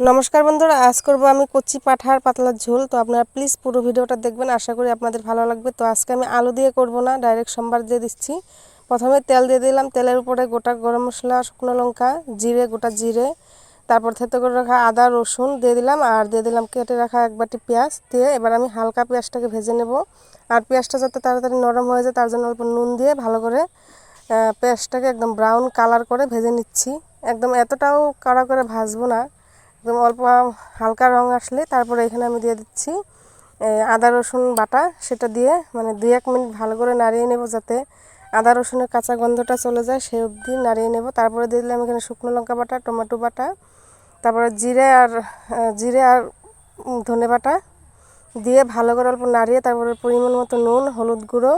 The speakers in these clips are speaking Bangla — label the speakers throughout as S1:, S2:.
S1: নমস্কার বন্ধুরা, আজ করব আমি কচি পাঠার পাতলার ঝোল। তো আপনারা প্লিজ পুরো ভিডিওটা দেখবেন, আশা করি আপনাদের ভালো লাগবে। তো আজকে আমি আলু দিয়ে করব না ডাইরেক্ট সোমবার দিয়ে দিচ্ছি। প্রথমে তেল দিয়ে দিলাম, তেলের উপরে গোটা গরম মশলা, শুকনো লঙ্কা, জিরে, গোটা জিরে, তারপর থেতে করে রাখা আদা, রসুন দিয়ে দিলাম, আর দিয়ে দিলাম কেটে রাখা এক বাটি পেঁয়াজ দিয়ে এবার আমি হালকা পেঁয়াজটাকে ভেজে নেব। আর পেঁয়াজটা যাতে তাড়াতাড়ি নরম হয়ে যায়, তার জন্য অল্প নুন দিয়ে ভালো করে পেঁয়াজটাকে একদম ব্রাউন কালার করে ভেজে নিচ্ছি। একদম এতটাও কাড়া করে ভাজবো না একদম অল্প হালকা রং আসলে তারপরে এখানে আমি দিয়ে দিচ্ছি আদা রসুন বাটা। সেটা দিয়ে মানে দুই এক মিনিট ভালো করে নাড়িয়ে নেব যাতে আদা রসুনের কাঁচা গন্ধটা চলে যায় সেই অবধি নাড়িয়ে নেব। তারপরে দিয়ে দিলাম এখানে শুকনো লঙ্কা বাটা, টমেটো বাটা। তারপরে জিরে আর জিরে আর ধনে বাটা দিয়ে ভালো করে অল্প নাড়িয়ে তারপরে পরিমাণ মতো নুন, হলুদ গুঁড়ো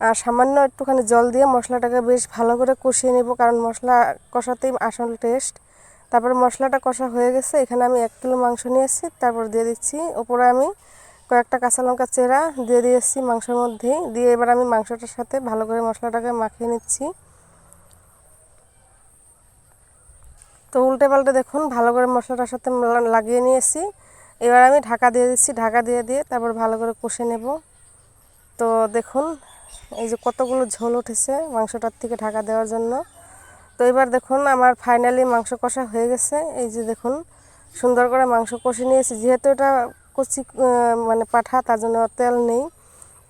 S1: আর সামান্য একটুখানি জল দিয়ে মশলাটাকে বেশ ভালো করে কষিয়ে নেব, কারণ মশলা কষাতেই আসল টেস্ট তারপরে মশলাটা কষা হয়ে গেছে। এখানে আমি এক কিলো মাংস নিয়েছি, তারপর দিয়ে দিচ্ছি। ওপরে আমি কয়েকটা কাঁচা লঙ্কা চেরা দিয়ে দিয়েছি মাংসের মধ্যে। দিয়ে এবার আমি মাংসটার সাথে ভালো করে মশলাটাকে মাখিয়ে নিচ্ছি। তো উল্টে পাল্টে দেখুন, ভালো করে মশলাটার সাথে লাগিয়ে নিয়েছি। এবার আমি ঢাকা দিয়ে দিচ্ছি, ঢাকা দিয়ে দিয়ে তারপর ভালো করে কষে নেব। তো দেখুন, এই যে কতগুলো ঝোল উঠেছে মাংসটার থেকে ঢাকা দেওয়ার জন্য। তো এবার দেখুন আমার ফাইনালি মাংস কষা হয়ে গেছে। এই যে দেখুন, সুন্দর করে মাংস কষে নিয়েছি। যেহেতু এটা কচি মানে পাঠা, তার জন্য তেল নেই।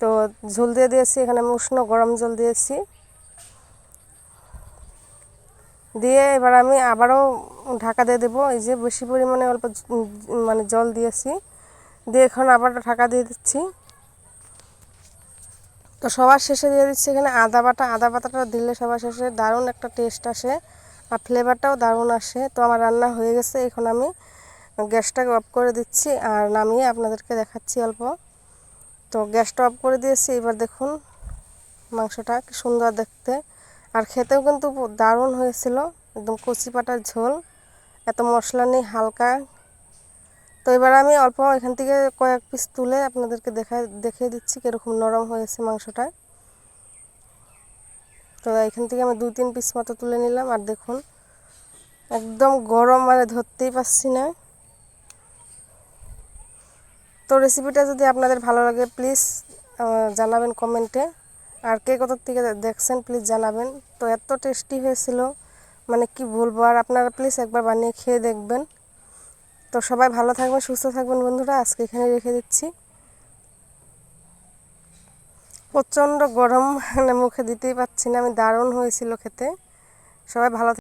S1: তো ঝোল দিয়ে দিয়েছি, এখানে আমি উষ্ণ গরম জল দিয়েছি। দিয়ে এবার আমি আবারও ঢাকা দিয়ে দেবো। এই যে বেশি পরিমাণে অল্প মানে জল দিয়েছি। দিয়ে এখন আবার ঢাকা দিয়ে দিচ্ছি। তো সবার শেষে দিয়ে দিচ্ছি এখানে আদা বাটা। আদা বাটাটা দিলে সবার শেষে দারুণ একটা টেস্ট আসে আর ফ্লেভারটাও দারুণ আসে। তো আমার রান্না হয়ে গেছে, এখন আমি গ্যাসটাকে অফ করে দিচ্ছি আর নামিয়ে আপনাদেরকে দেখাচ্ছি অল্প। তো গ্যাসটা অফ করে দিয়েছি, এবার দেখুন মাংসটা কি সুন্দর দেখতে। আর খেতেও কিন্তু দারুণ হয়েছিল, একদম কচি পাটার ঝোল। এত মশলা নেই হালকা তো এবার আমি অল্প এখান থেকে কয়েক পিস তুলে আপনাদেরকে দেখা দেখিয়ে দিচ্ছি কীরকম নরম হয়েছে মাংসটা। তো এখান থেকে আমি দুই, তিন পিস মতো তুলে নিলাম, আর দেখুন, একদম গরম মানে ধরতেই পারছি না। তো রেসিপিটা যদি আপনাদের ভালো লাগে প্লিজ জানাবেন কমেন্টে। আর কে কত থেকে দেখছেন প্লিজ জানাবেন। তো এত টেস্টি হয়েছিল মানে কি বলব, আর আপনারা প্লিজ একবার বানিয়ে খেয়ে দেখবেন। তো সবাই ভালো থাকবেন, সুস্থ থাকবেন বন্ধুরা। আজকে এখানে রেখে দিচ্ছি। প্রচণ্ড গরম মানে মুখে দিতেই পাচ্ছি না। আমি দারুণ হয়েছিল খেতে। সবাই ভালো